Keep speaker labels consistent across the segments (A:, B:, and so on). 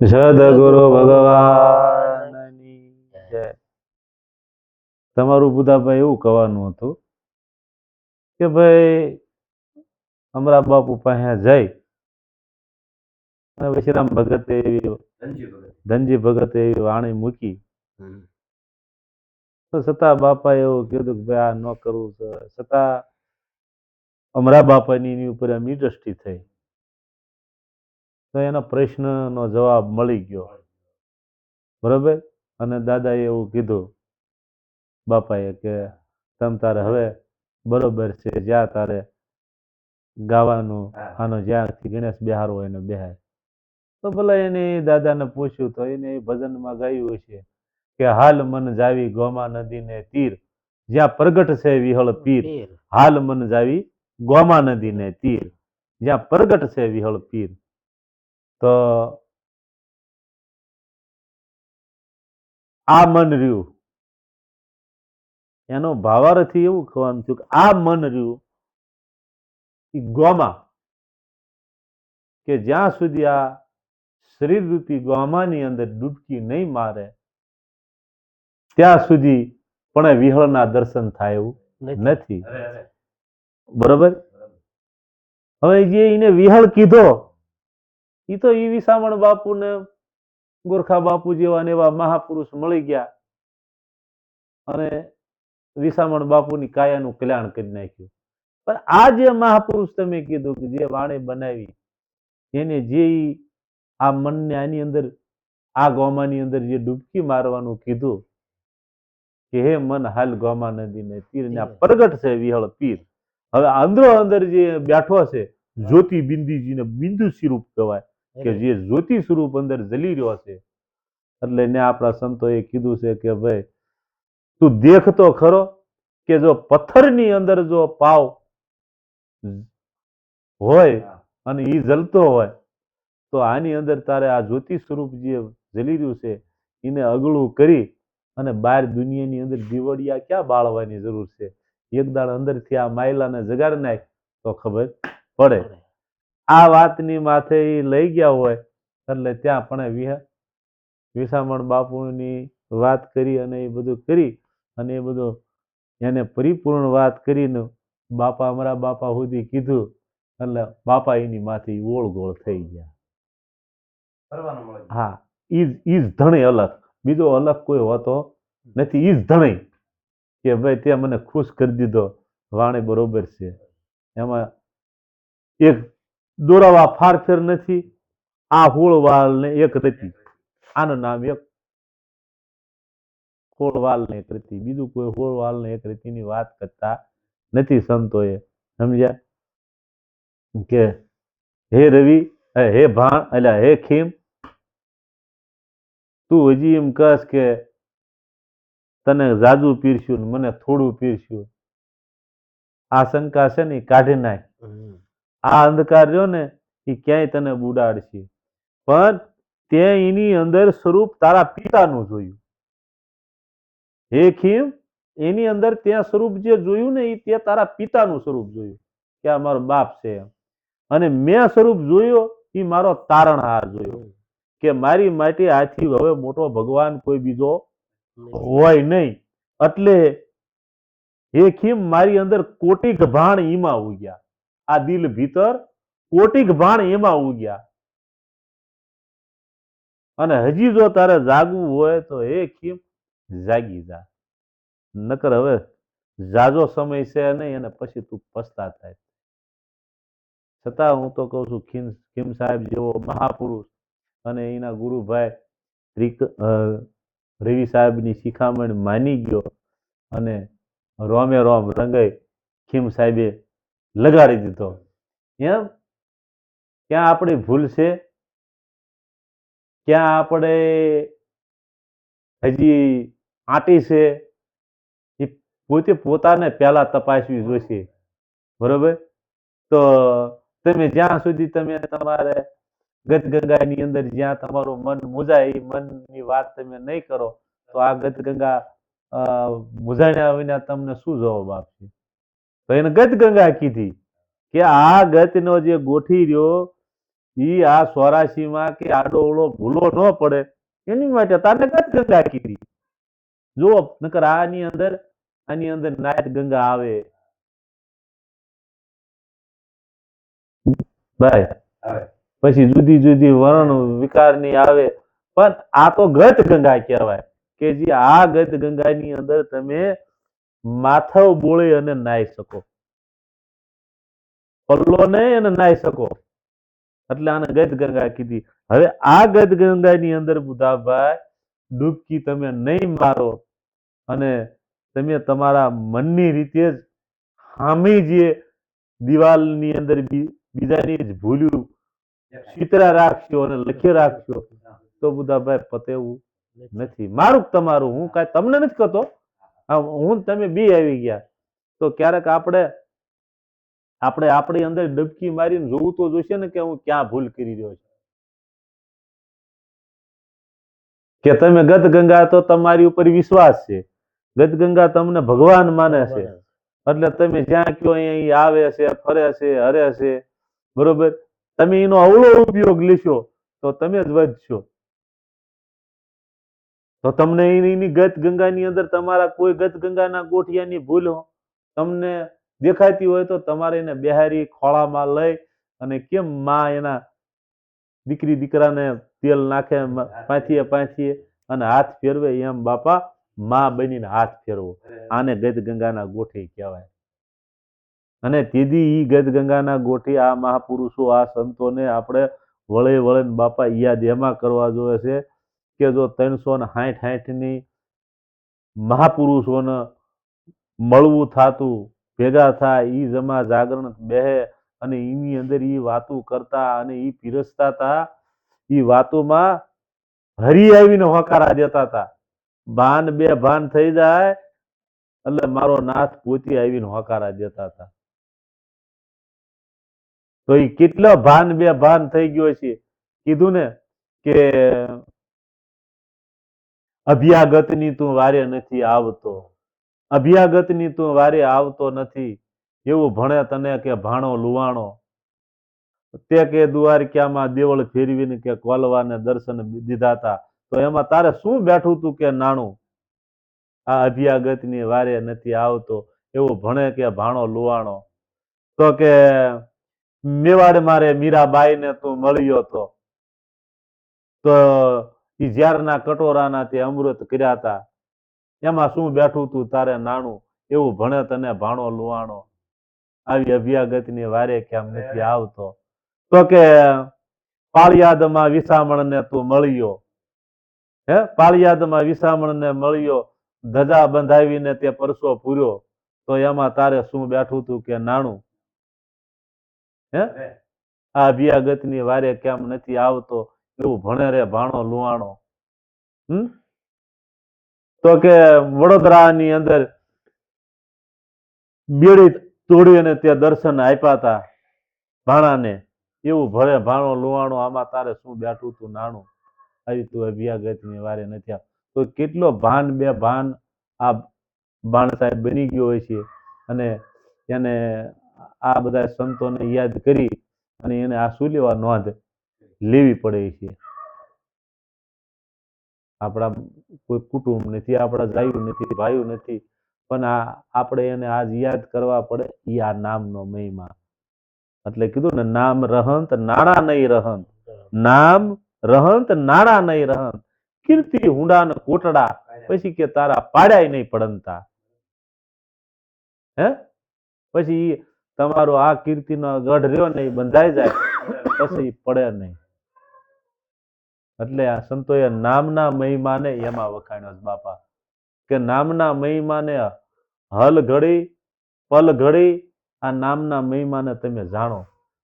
A: સદગુરુ ભગવાનની જય. તમારું બુધાભાઈ એવું કહેવાનું હતું કે ભાઈ અમરા બાપુ પાસે જઈ અને વિશ્રામ ભગતે એવી ધનજી ભગતે. એવી વાણી મૂકી. તો છતાં બાપા એવું કીધું કે ભાઈ આ ન કરવું છતાં અમરા બાપાની ઉપર એમની દ્રષ્ટિ થઈ. તો એના પ્રશ્નનો જવાબ મળી ગયો. બરાબર? અને દાદાએ એવું કીધું બાપાએ કે તમ તારે હવે બરોબર છે જ્યાં તારે ગાવાનું આનો જ્યાંથી ગણેશ બિહાર હોય ને બિહાર તો ભલે એને દાદાને પૂછ્યું તો એને એ ભજનમાં ગાયું છે કે હાલ મન જાવી ગોમા નદીને તીર જ્યાં પ્રગટ છે વિહળ પીર. હાલ મન જાવી ગોમા નદીને તીર જ્યાં પ્રગટ છે વિહળ પીર. તો આ મન રહ્યું. એનો ભાવાર્થી એવું કહેવાનું છું કે આ મન રહ્યું. એ ગોમા. કે જ્યાં સુધી આ શરીર રૂપી ગોમાની અંદર ડૂબકી નહીં મારે ત્યાં સુધી પણ વિહળના દર્શન થાય એવું નથી. બરોબર. હવે જે એને વિહળ કીધો એ તો એ વિસામણ બાપુને ગોરખા બાપુ જેવા ને એવા મહાપુરુષ મળી ગયા અને વિસામણ બાપુની કાયાનું કલ્યાણ કરી નાખ્યું. પણ આ જે મહાપુરુષ તમે કીધું કે જે વાણી બનાવી એને જે આ મનને આની અંદર આ ગોમાની અંદર જે ડૂબકી મારવાનું કીધું કે હે મન હાલ ગોમા નદીને તીર. ને આ પ્રગટ છે વિહળ પીર હવે અંદરો અંદર જે બેઠો છે જ્યોતિ બિંદુજીને બિંદુ સ્વરૂપ કહેવાય. કે જે જ્યોતિ સ્વરૂપ અંદર જલી રહ્યો છે એટલે ને આપણા સંતોએ કીધું છે કે ભાઈ તું દેખ તો ખરો કે જો પથ્થરની અંદર જો પાવ હોય અને એ જલતો હોય તો આની અંદર તારે આ જ્યોતિ સ્વરૂપ જે જલી રહ્યું છે એને અગળું કરી અને બહાર દુનિયાની અંદર દીવડિયા ક્યાં બાળવાની જરૂર છે? એક દાડ અંદરથી આ માયલાને જગાડ નાખ તો ખબર પડે. આ વાતની માથે એ લઈ ગયા હોય એટલે ત્યાં પણ વિહ વિસામણ બાપુની વાત કરી અને એ બધું કરી અને એ બધું એને પરિપૂર્ણ વાત કરીને બાપા અમારા બાપા સુધી કીધું એટલે બાપા એની માથે ઈ ઓળ ગોળ થઈ ગયા. હા ઈજ ઈજ ધણી અલગ. બીજો અલગ કોઈ હોતો નથી. ઈજ ધણી કે ભાઈ તે મને ખુશ કરી દીધો. વાણી બરોબર છે. એમાં એક દોરાવા ફારફેર નથી. આ હોળવાલ ને એક રતી. આનું નામ એક હોળવાલ ને એક રતી. બીજું કોઈ હોળવાલ ને એક રતીની વાત કરતા નથી સંતોએ. સમજ્યા? કે હે રવિ હે ભાણ, એટલે હે ખીમ, તું હજી એમ કસ કે તને જાજુ પીરસ્યું મને થોડું પીરસ્યું. આ શંકા છે ને કાઢી નાખ. આ અંધકાર જો ને એ ક્યાંય તને બુડાડશે. પણ તે એની અંદર સ્વરૂપ તારા પિતાનું જોયું. હે ખીમ, એની અંદર ત્યાં સ્વરૂપ જે જોયું ને એ તે તારા પિતાનું સ્વરૂપ જોયું કે આ મારો બાપ છે અને મેં સ્વરૂપ જોયો, એ મારો તારણહાર જોયો કે મારી માટે આથી હવે મોટો ભગવાન કોઈ બીજો હોય નહીં. એટલે હે ખીમ, મારી અંદર કોટી ભાણ ઈમાં ઉગ્યા. આ દિલ ભીતર કોટિક ભાણ એમાં ઉગ્યા અને હજી જો તારે જાગવું હોય તો એ ખીમ, જાગી જા. નકર હવે જાજો સમય છે નહીં અને પછી તું પછતા થાય. છતાં હું તો કહું છું, ખીમ ખીમ સાહેબ જેવો મહાપુરુષ અને એના ગુરુભાઈ રવિ સાહેબની શિખામણ માની ગયો અને રોમે રોમ રંગાઈ. ખીમ સાહેબે લગાડી દીધો. એમ? ક્યાં આપણી ભૂલ છે? ક્યાં આપણે હજી આંટી છે? એ પોતે પોતાને પહેલાં તપાસવી જોઈશે. બરોબર? તો તમે જ્યાં સુધી તમે તમારે ગતગંગાની અંદર જ્યાં તમારું મન મુજાય એ મનની વાત તમે નહીં કરો, તો આ ગતગંગા મુજાણ્યા વિના તમને શું જવાબ આપશે? તો એને ગતગંગા કીધી કે આ ગતનો જે ગોઠી રહ્યો એ આ સ્વરાશીમાં કે આડો ઓળો ભૂલો ન પડે. એની માટે તારે ગત ગંગા કીધી. જો નકર આની અંદર આની અંદર નાયત ગંગા આવે. ભાઈ પછી જુદી જુદી વર્ણ વિકારની આવે. પણ આ તો ગત ગંગા કહેવાય. કે જે આ ગત ગંગાની અંદર તમે માથવ બોળી અને નાહી શકો. પલ્લો નહીં અને નાહી શકો. એટલે આને ગંગા કીધી. હવે આ ગદ ગંગાની અંદર બુધાભાઈ ડૂબકી તમે નહીં મારો અને તમે તમારા મનની રીતે જ હામી જે દિવાલની અંદર બીજાની જ ભૂલ્યું. ચિત્રા રાખશો અને લખી રાખશો. તો બુધાભાઈ પતેવું નથી. મારું તમારું? હું કાંઈ તમને નથી કહેતો. હા, હું તમે બી આવી ગયા. તો ક્યારેક આપણે આપણે આપણી અંદર ડબકી મારીને જોવું તો જોશે ને કે હું ક્યાં ભૂલ કરી રહ્યો છું. કે તમે ગત ગંગા તો તમારી ઉપર વિશ્વાસ છે. ગત ગંગા તમને ભગવાન માને છે. એટલે તમે જ્યાં કયો અહીં આવે છે ફરે છે હરે છે. બરોબર? તમે એનો અવળો ઉપયોગ લેશો તો તમે જ વધશો. તો તમને એની ગત ગંગાની અંદર તમારા કોઈ ગત ગંગાના ગોઠિયાની ભૂલ તમને દેખાતી હોય તો તમારે એને બિહારી ખોળામાં લઈ અને કેમ માં એના દીકરી દીકરાને તેલ નાખે પાંથીએ પાંથીએ અને હાથ ફેરવે એમ બાપા માં બનીને હાથ ફેરવો. આને ગત ગંગાના ગોઠી કહેવાય. અને તેથી ઈ ગત ગંગાના ગોઠી આ મહાપુરુષો આ સંતોને આપણે વળે વળે બાપા યાદ એમાં કરવા જોઈએ છે. કે જો ત્રણસો ને સાઠ સાઠની મહાપુરુષોને મળવું થતું, ભેગા થાય એ જમા જાગરણ બેહે અને એની અંદર એ વાતો કરતા અને એ પીરસતા હતા એ વાતોમાં હરી આવીને હોકારા દેતા હતા ભાન બે ભાન થઈ જાય, એટલે મારો નાથ પોતે આવીને હોકારા દેતા હતા તો એ કેટલો ભાન બે ભાન થઈ ગયો છે. કીધું ને કે અભ્યાગતની તું વારે નથી આવતો. અભ્યાગતની તું વારે આવતો નથી. એવું ભણે તને કે ભાણો લુવાણો તે કે દ્વારકામાં દેવળ ફેરવીને કે કોલવાને દર્શન દીધા હતા તો એમાં તારે શું બેઠું તું કે નાણું? આ અભ્યાગતની વારે નથી આવતો. એવું ભણે કે ભાણો લુવાણો તો કે મેવાડ મારે મીરાબાઈને તું મળ્યો તો. તો ઈ ઝેરના કટોરાના તે અમૃત કર્યા હતા એમાં શું બેઠું તું તારે નાણું? એવું ભણે તને ભાણો લુવાણો આવી અભ્યાગતની વારે કેમ નથી આવતો. તો કે પાળિયાદમાં વિસામણને તું મળ્યો. હે પાળિયાદમાં વિસામણને મળ્યો. ધજા બંધાવીને તે પરસો પૂર્યો. તો એમાં તારે શું બેઠું તું કે નાણું? હે? આ અભ્યાગતની વારે કેમ નથી આવતો. એવું ભણે રે ભાણો લુવાણો હમ? તો કે વડોદરાની અંદર બેડી તોડીને ત્યાં દર્શન આપ્યા હતા ભાણાને. એવું ભણે ભાણો લુવાણો આમાં તારે શું બેઠું તું નાણું? આવી તું વ્યાગતની વારે નથી તો કેટલો ભાન બે ભાન આ ભાણ સાહેબ બની ગયો હોય છે. અને એને આ બધા સંતોને યાદ કરી અને એને આ શું લેવા નોંધ લેવી પડે છે. આપણા કોઈ કુટુંબ નથી આપણા જાયું નથી ભાઈઓ નથી પણ આ આપણે એને આજ યાદ કરવા પડે ઈ આ નામનો મહિમા. એટલે કીધું ને નામ રહંત નાણા નહીં રહંત. નામ રહંત નાણા નહીં રહંત. કીર્તિ હુંડા ને કોટડા પછી કે તારા પાડ્યા નહીં પડંતા. હે? પછી તમારો આ કીર્તિનો ગઢ રહ્યો નહીં બંધાઈ જાય પછી પડે નહીં. એટલે આ સંતોએ નામના મહિમાને એમાં વખાણ્યો છે, બાપા. કે નામના મહિમાને હલ ઘડી, પલ ઘડી, આ નામના મહિમાને તમે જાણો.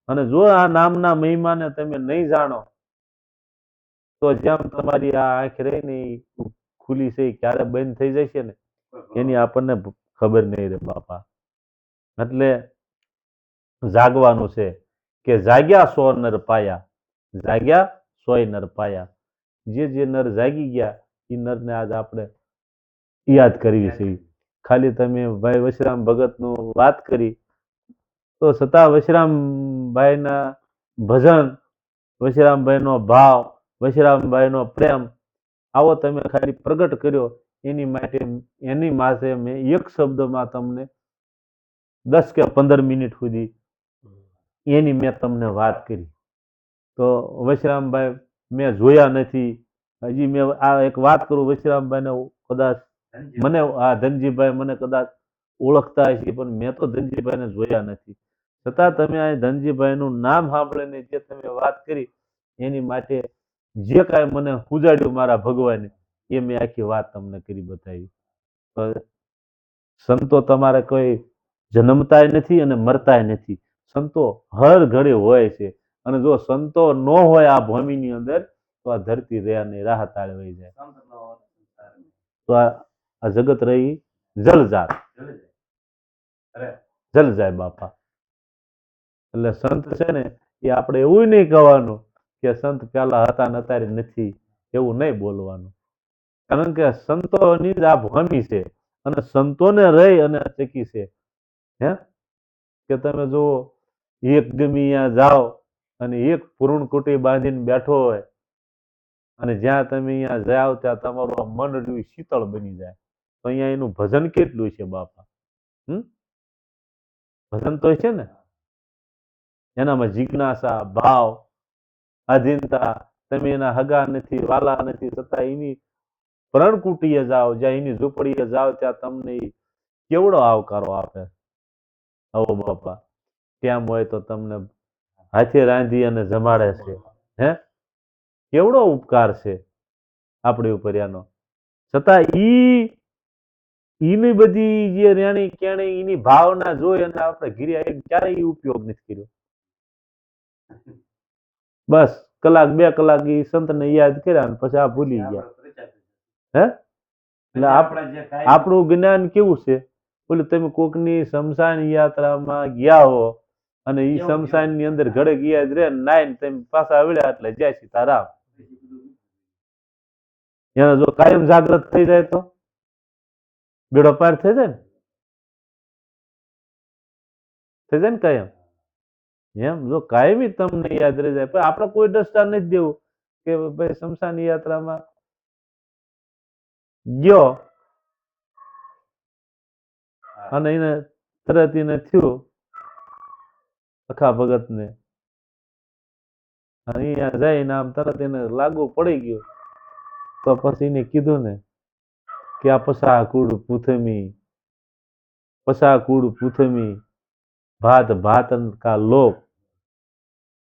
A: અને જો આ નામના મહિમાને તમે નહીં જાણો, તો જેમ તમારી આ આંખ રહી ને ખુલી છે ક્યારે બંધ થઈ જશે ને? એની આપણને ખબર નહીં રે બાપા. એટલે જાગવાનું છે કે જાગ્યા સો નર પાયા. જાગ્યા સોય નર પાયા. જે જે નર જાગી ગયા એ નરને આજ આપણે યાદ કરવી છે. ખાલી તમે ભાઈ વશરામ ભગતનું વાત કરી તો છતાં વશરામભાઈના ભજન વશરામભાઈનો ભાવ વશરામભાઈનો પ્રેમ આવો તમે ખાલી પ્રગટ કર્યો. એની માટે એની માથે મેં એક શબ્દમાં તમને દસ કે પંદર મિનિટ સુધી એની મેં તમને વાત કરી. તો વશરામભાઈ મેં જોયા નથી. હજી મેં આ એક વાત કરું, વશરામભાઈને કદાચ મને, આ ધનજીભાઈ મને કદાચ ઓળખતા હશે, પણ મેં તો ધનજીભાઈને જોયા નથી. છતાં તમે આ ધનજીભાઈનું નામ સાંભળીને જે તમે વાત કરી, એની માટે જે કાંઈ મને પૂજાડ્યું મારા ભગવાને, એ મેં આખી વાત તમને કરી બતાવી. સંતો તમારે કોઈ જન્મતાય નથી અને મરતાય નથી. સંતો હર ઘડે હોય છે. અને જો સંતો ન હોય આ ભૂમિની અંદર, તો આ ધરતી રહ્યા નહીં રાહ તાળે વહી જાય તો આ જગત રહી જલજાત જલ જાય બાપા. એટલે સંત છે ને, એ આપણે એવું નહીં કહેવાનું કે સંત પેલા હતા ને અત્યારે નથી, એવું નહીં બોલવાનું. કારણ કે સંતોની જ આ ભૂમિ છે અને સંતોને રહી અને ચકી છે. હે? કે તમે જુઓ, એક ગમી જાઓ અને એક પૂર્ણ કુટી બાંધીને બેઠો હોય અને જ્યાં તમે અહીંયા જાઓ, ત્યાં તમારું મન રહ્યું શીતળ બની જાય. તો અહીંયા એનું ભજન કેટલું છે બાપા? ભજન તો છે ને? એનામાં જિજ્ઞાસા, ભાવ આધીનતા તમે એના હગા નથી, વાલા નથી, છતાં એની પ્રણકુટીએ જાઓ, જ્યાં એની ઝૂંપડીએ જાઓ, ત્યાં તમને કેવડો આવકારો આપે? આવો બાપા, કેમ હોય તો તમને હાથે રાંધી અને જમાડે છે. હે? કેવડો ઉપકાર છે આપણી ઉપર એનો. છતાં ઈ, ઈની બધી જે રેણી કેણી એની ભાવના જોઈ અને આપણે ઘીરે ક્યારે ઈ ઉપયોગ નથી કર્યો. બસ, કલાક, બે કલાક ઈ સંતને યાદ કર્યા ને પછી આ ભૂલી ગયા. હે? એટલે આપ- આપણું જ્ઞાન કેવું છે? બોલે, તમે કોકની શમશાન યાત્રામાં ગયા હો અને એ શમશાનની અંદર ઘડે ગયા જ રે નાઈને તેમ પાછા આવડ્યા એટલે જય સીતારામ એને જો કાયમ જાગ્રત થઈ જાય તો? બેડો પાર થઈ જાય ને? થઈ જાય ને કાયમ? એમ જો કાયમી તમને યાદ રહી જાય. પણ આપણે કોઈ દ્રષ્ટા નથી દેવું કે ભાઈ શમશાન યાત્રામાં ગયો. અને એને તરત એને થયું. અખા ભગતને. અહીંયા જઈને આમ તરત એને લાગુ પડી ગયું. તો પછી એને કીધું ને કે આ પસા કુડ પૂથમી પસા કુડ પૂથમી, ભાત ભાત કા લોક.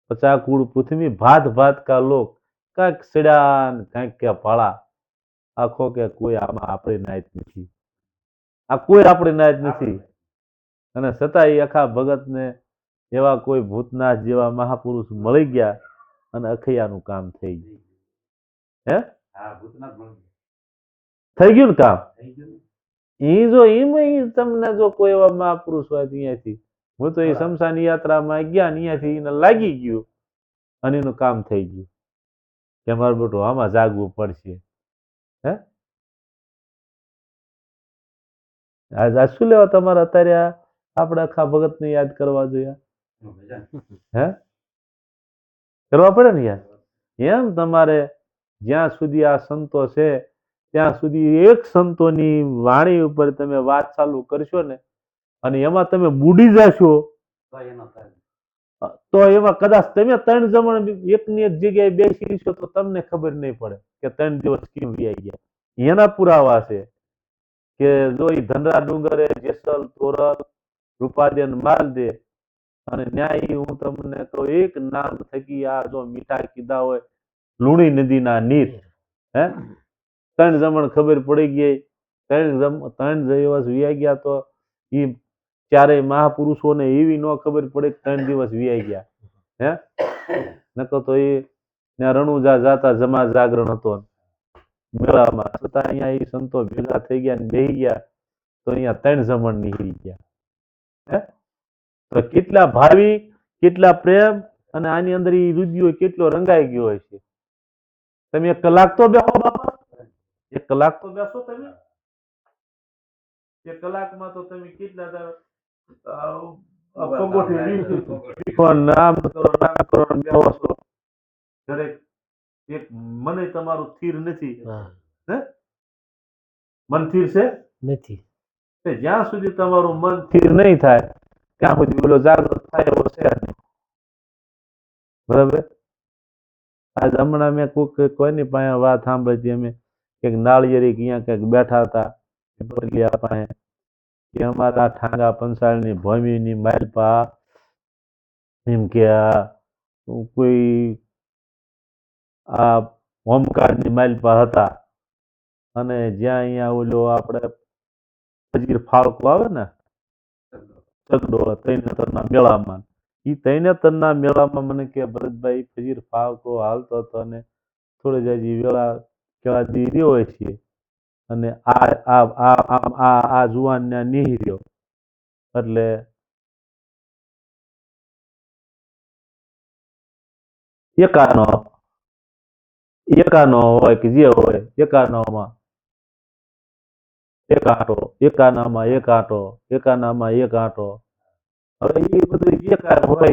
A: પચા કુડ પૂથમી, ભાત ભાત કા લોક. કાંઈક સડ્યા ને કાંઈક કે પાળા. આખો કે કોઈ આમાં આપણી નાયત નથી. આ કોઈ આપણી નાયત નથી. અને છતાં એ આખા ભગતને એવા કોઈ ભૂતનાથ જેવા મહાપુરુષ મળી ગયા અને અખૈયાનું કામ થઈ ગયું. હે? થઈ ગયું ને કામ? એ જો એમાં તમને જો કોઈ એવા મહાપુરુષ હોય અહીંયાથી હું તો એ શમશાન યાત્રામાં ગયા અહીંયાથી એને લાગી ગયું અને એનું કામ થઈ ગયું. કે મારું બેટું આમાં જાગવું પડશે. હે? આજ આજ શું લેવા તમારે અત્યારે આપણે આખા ભગતને યાદ કરવા જોઈએ? હે? કરવા પડે ને યાર? એમ તમારે જ્યાં સુધી આ સંતો છે ત્યાં સુધી એક સંતોની વાણી ઉપર તમે વાત ચાલુ કરશો ને અને એમાં તમે બુડી જશો. તો એમાં કદાચ તમે ત્રણ જમણ એકની એક જગ્યાએ બેસી છો તો તમને ખબર નહીં પડે કે ત્રણ દિવસ કેમ વ્યાઈ ગયા. એના પુરાવા છે કે જો એ ધનરા ડુંગરે જેસલ તોરલ રૂપાદેન માલ દે અને ન્યાય હું તમને તો એક નામ થકી આ જો મીઠા કીધા હોય, લુણી નદીના નીર, હે? ત્રણ જમણ ખબર પડી ગઈ, ત્રણ જમ, ત્રણ દિવસ વ્યાઈ ગયા તો એ ક્યારેય મહાપુરુષોને એવી ન ખબર પડે ત્રણ દિવસ વ્યાઈ ગયા, હે? નકો તો એ ત્યાં રણુજા જાતા જમા જાગરણ હતો. મેળામાં છતાં અહીંયા એ સંતો ભેગા થઈ ગયા ને બેહી ગયા, તો અહીંયા ત્રણ જમણ નીકળી ગયા, હે? તો કેટલા ભાવિક કેટલા પ્રેમ અને આની અંદર એ રુદિયો કેટલો રંગાઈ ગયો હોય છે. તમે એક કલાક તો બેસો બાપા. એક કલાક તો બેસો તમે. એક કલાકમાં તો તમે કેટલા નામ કરો નામ કરો ને બેહો છો. દરેક એક મને તમારું સ્થિર નથી.
B: હે.
A: મન સ્થિર છે?
B: નથી.
A: જ્યાં સુધી તમારું મન સ્થિર નહીં થાય ત્યાં સુધી બોલો જાગૃત થાય એવો છે નહીં બરાબર આજ હમણાં મેં કોઈક કોઈની પાસે વાત સાંભળી હતી અમે કંઈક નાળિયેરી ક્યાં કંઈક બેઠા હતા ટોલિયા પાસે કે અમારા ઠાંગા પંચાળની ભૂમિની માલપા એમ કે આ કોઈ આ હોમગાર્ડની માલપા હતા અને જ્યાં અહીંયા ઓલો આપણે ફજીર ફાળકો આવે ને ચગડોળ તૈનેતરના મેળામાં. ઈ તૈનેતરના મેળામાં મને કે, ભરતભાઈ ખજીર ફાવતો હાલતો હતો અને થોડે જાજી વેળા કેળા દી રહ્યો હોય છે. અને આ આ આ આ નિહી રહ્યો. એટલે એકાનો એકાનો હોય કે જે હોય, એકાનોમાં એક આંટો એકાનામાં એક આંટો એક આંટો હવે એ બધું જે કાંઈ હોય,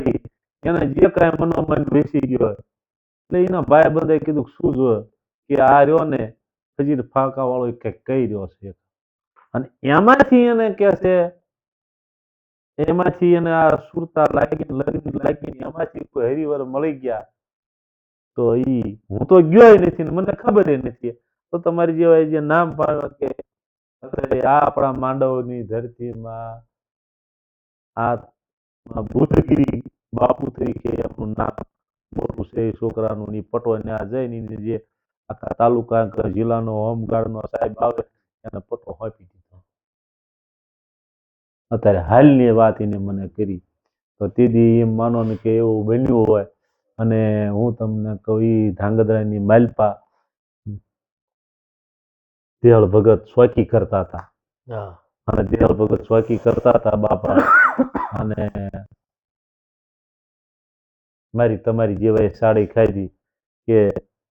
A: એને જે કાંઈ મનોમન બેસી ગયો એટલે એના ભાઈ બંધાએ કીધું શું જો કે આ રહ્યો ને હજી ફાંકા વાળો કંઈક કહી રહ્યો છે અને એમાંથી એને કે છે, એમાંથી એને આ સુરતા લાગી લગ્ન લાગીને એમાંથી કોઈ હરિવર મળી ગયા, તો એ હું તો ગયો નથી મને ખબર નથી. તો તમારી જેવા જે નામ પાડવા કે અત્યારે આ આપણા માંડવની ધરતીમાં આ બુદ્ધગીરી બાપુ તરીકે એમનું નામ મોટું છે છોકરાનું, ની પટો ને આ જઈને ઈને જે આખા તાલુકા જિલ્લાનો હોમગાર્ડનો સાહેબ આવે, એને પટો આપી દીધો. અત્યારે હાલની વાત એને મને કરી. તો તેથી એમ માનો ને કે એવું બન્યું હોય અને હું તમને કહું એ ધાંગધ્રાની માલપા દેહળ ભગત સ્વાકી કરતા હતા. અને દેહળ ભગત સ્વાકી કરતા હતા બાપા. અને મારી તમારી જેવાય સાડી ખાધી કે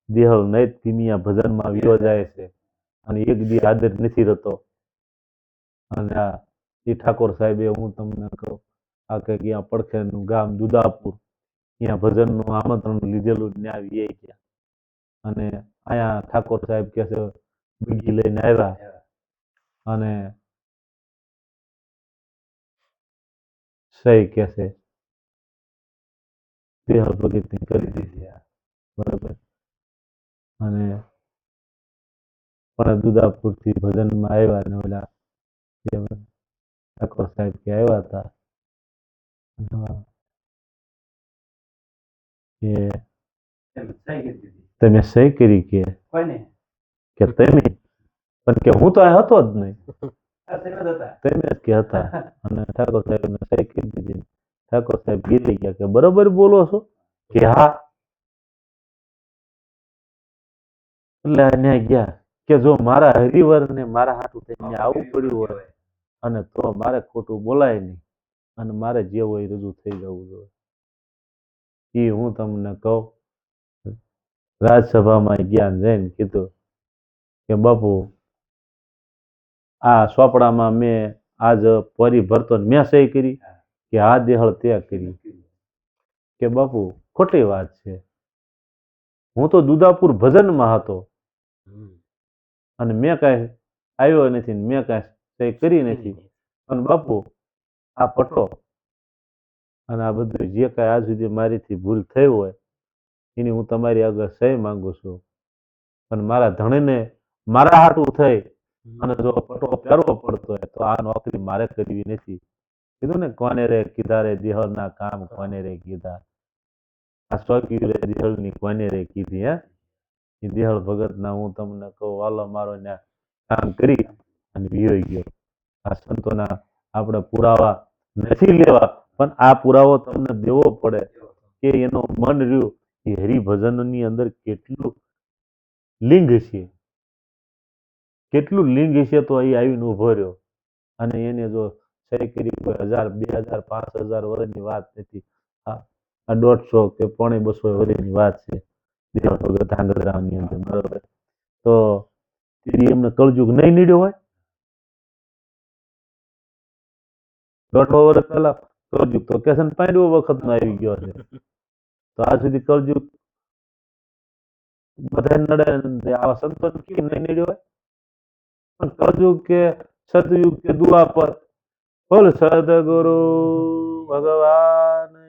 A: દેહળ નૈત ધીમિયા ભજનમાં વિયો જાય છે. અને એક દી આદર નથી રહેતો. અને આ એ ઠાકોર સાહેબે હું તમને કહું આ કંઈક અહીંયા પડખેનું ગામ દુદાપુર ત્યાં ભજનનું આમંત્રણ લીધેલું ને ત્યાં વી ગયા. અને અહીંયા ઠાકોર સાહેબ કહે છે બીજી લઈને આવ્યા અને સહી કે છે. દેહ ભગતની કરી દીધી બરાબર. અને પણ દુદાપુરથી ભજનમાં આવ્યા ને ઓલા ઠાકોર સાહેબ કે આવ્યા હતા. કે તમે સહી કરી કે? કે તમે પણ કે હું તો આ હતો જ નહીં. તમે જ કે હતા. અને ઠાકોર સાહેબને સહી કરી દીધી. ઠાકોર સાહેબ ગીરી ગયા કે બરોબર બોલો છો? કે હા. એટલે આ ગયા. કે જો મારા હરિવરને મારા હાથું થઈને આવવું પડ્યું હોય અને તો મારે ખોટું બોલાય નહીં અને મારે જે હોય રજૂ થઈ જવું જોઈએ. એ હું તમને કહું. રાજસભામાં જ્ઞાન જઈને કીધું કે બાપુ આ ચોપડામાં મેં આજ પરી ભરતો ને મેં સહી કરી કે આ દેહળ તે કરી. કે બાપુ ખોટી વાત છે. હું તો દુદાપુર ભજનમાં હતો. અને મેં કાંઈ આવ્યો નથી મેં કાંઈ સહી કરી નથી. અને બાપુ આ પટો અને આ બધું જે કાંઈ આજ સુધી મારીથી ભૂલ થઈ હોય એની હું તમારી આગળ સહી માંગુ છું. અને મારા ધણીને મારા હાટું થઈ અને જો પટો પહેરવો પડતો હોય તો આ નોકરી મારે કરવી નથી. કીધું ને કોને રે કીધા રે દિહળના કામ કોને રે કીધા? આ સ્વકી રે દિહળની કોને રે કીધી હે? એ દિહળ ભગતના હું તમને કહું વાલો મારો ને કામ કરી. અને વિયોઈ ગયો. આ સંતોના આપણે પુરાવા નથી લેવા પણ આ પુરાવો તમને દેવો પડે. કે એનો મન રહ્યું એ હરિભજનની અંદર કેટલું લિંગ છે. કેટલું લિંગ છે તો એ આવીને ઊભો રહ્યો. અને એને જો સહી કરી કોઈ હજાર, બે હજાર, પાંચ હજાર વર્ષની વાત નથી આ દોઢસો કે પોણે બસો વર્ષની વાત છે. ભગત ધાંગધ્રાની અંદર, બરોબર. તો એમને કળજુગ નહીં નીડ્યો હોય? દોઢસો વર્ષ પહેલા કળજુગ તો કેસન પાંડવો વખતનો આવી ગયો છે. તો આ સુધી કળજુગ બધા નડે આવા સંતો નહીં નીડ્યો હોય? પણ કલયુગ કે સતયુગ કે દુઆ પર. બોલ સદગુરુ ભગવાન.